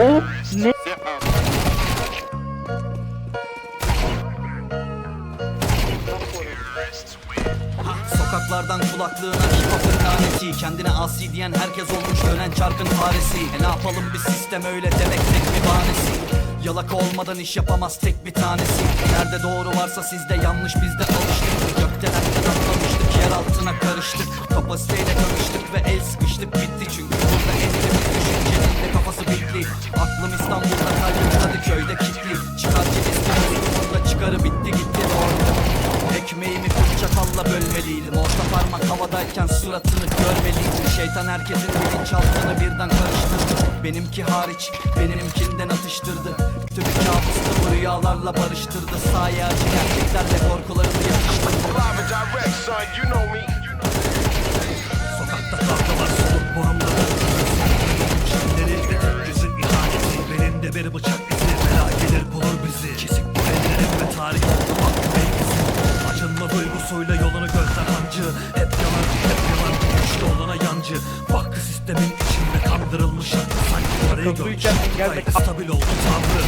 O ne? Sokaklardan kulaklığına hip hop'un tanesi Kendine asi diyen herkes olmuş dönen çarkın faresi. E ne yapalım bir sistem öyle demek tek bir bahanesi Yalak olmadan iş yapamaz tek bir tanesi. Nerede doğru varsa sizde yanlış bizde alıştık. Gökdelen'den atlamıştık yer altına karıştık. Kapasiteyle karıştık ve el sıkıştık. Bitti çünkü burada en çatalla bölmeliydim Orta parmak havadayken suratını görmeliydim Şeytan herkesin bilinçaltını birden karıştırdı. Benimki hariç benimkinden atıştırdı. Tüm kabuslu rüyalarla barıştırdı. Gerçeklerle direct, son, you know me. Sokakta kavgalar soluk ve tek yüzün ihaneti. Belinde bir bıçak Duygusuyla yolunu gözler hancı. Hep yalancı hep yalancı Güçlü olana yancı. Vakı sistemin içinde kandırılmış hakkı Sanki parayı görmüş Gayet stabil oldu tavrı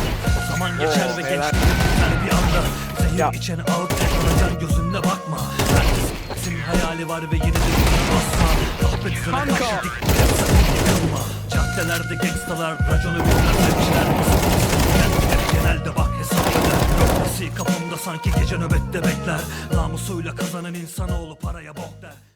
zaman geçer ve gençliğin biter bir anda. Zehir içene ağıt yakalacan gözünle bakma. Herkesin hayali var ve yenidir asla. Kahpetine karşı dik yıkılma. Caddelerde gangstalar raconu bizler sevmişler Nöbette bekler. Namusuyla kazanan insanoğlu paraya bok der